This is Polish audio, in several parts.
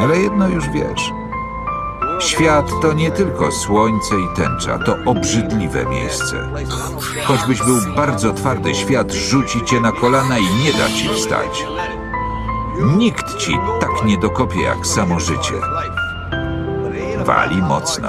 Ale jedno już wiesz. Świat to nie tylko słońce i tęcza, to obrzydliwe miejsce. Choćbyś był bardzo twardy, świat rzuci cię na kolana i nie da ci wstać. Nikt ci tak nie dokopie jak samo życie. Wali mocno.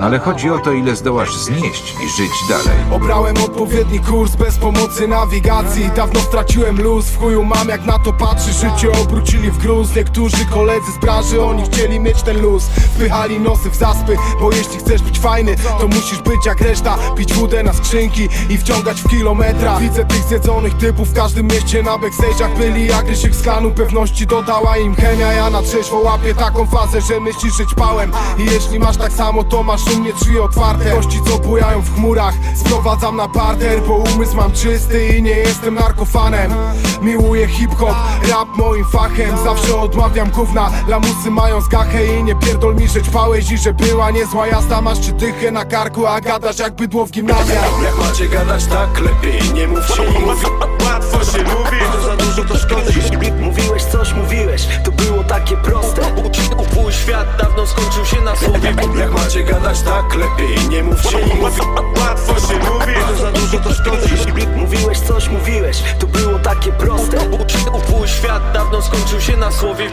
Ale chodzi o to, ile zdołasz znieść i żyć dalej. Obrałem odpowiedni kurs bez pomocy nawigacji. Dawno straciłem luz, w chuju mam jak na to patrzy. Życie obrócili w gruz, niektórzy koledzy z branży Oni chcieli mieć ten luz, wpychali nosy w zaspy Bo jeśli chcesz być fajny, to musisz być jak reszta. Pić wódę na skrzynki i wciągać w kilometra. Widzę tych zjedzonych typów w każdym mieście. Na backstage'ach Byli jak Rysiek z klanu, pewności dodała im chemia. Ja na trzeźwo łapię taką fazę, że myślisz żyć pałem I jeśli masz tak samo, to masz u mnie drzwi otwarte Gości co bujają w chmurach, sprowadzam na parter Bo umysł mam czysty i nie jestem narkofanem Miłuję hip-hop, rap moim fachem Zawsze odmawiam gówna, lamusy mają zgachę I nie pierdol mi, że ćpałeś i że była niezła jazda Masz czy dychę na karku, a gadasz jak bydło w gimnazjach Jak macie gadać tak lepiej, nie mówcie i mówi Łatwo się mówi, to za dużo to szkodzi Mówiłeś coś, mówiłeś, to było takie proste Twój świat skończył się na słowie Jak macie gadać tak lepiej, nie mówcie i mówi Łatwo się mówi, to za dużo to szkodzi. Mówiłeś coś, mówiłeś, to było takie proste. Twój świat dawno skończył się na słowie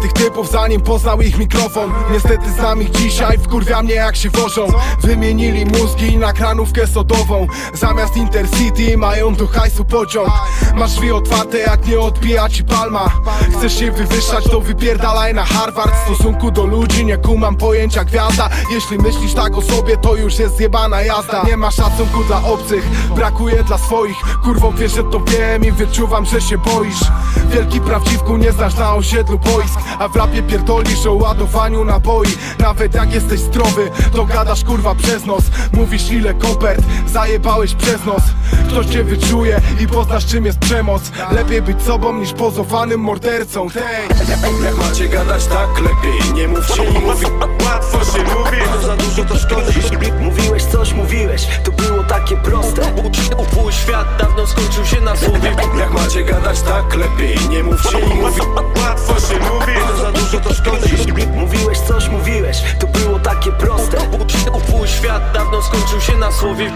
Tych typów zanim poznał ich mikrofon. Niestety znam ich dzisiaj, wkurwia mnie jak się wożą. Wymienili mózgi na kranówkę sodową. Zamiast Intercity mają do hajsu pociąg Masz drzwi otwarte jak nie odbija ci palma. Chcesz się wywyższać to wypierdalaj na Harvard. W stosunku do ludzi nie kumam pojęcia gwiazda. Jeśli myślisz tak o sobie to już jest zjebana jazda. Nie ma szacunku dla obcych, brakuje dla swoich. Kurwo wiesz, że to wiem i wyczuwam, że się boisz. Wielki prawdziwku nie znasz na osiedlu boisk A w rapie pierdolisz o ładowaniu naboi. Nawet jak jesteś zdrowy, to gadasz kurwa przez nos. Mówisz ile kopert, zajebałeś przez nos. Ktoś cię wyczuje i poznasz czym jest przemoc. Lepiej być sobą niż pozowanym mordercą. Hej! Jak macie gadać tak lepiej, nie mówcie i mówi. Łatwo się mówi, to za dużo to szkodzi Mówiłeś świat dawno skończył się na słowie. Jak macie gadać tak lepiej, nie mówcie i mówi Łatwo się mówi, to za dużo to szkodzi Mówiłeś coś, mówiłeś, to było takie proste. Twój świat dawno skończył się na słowie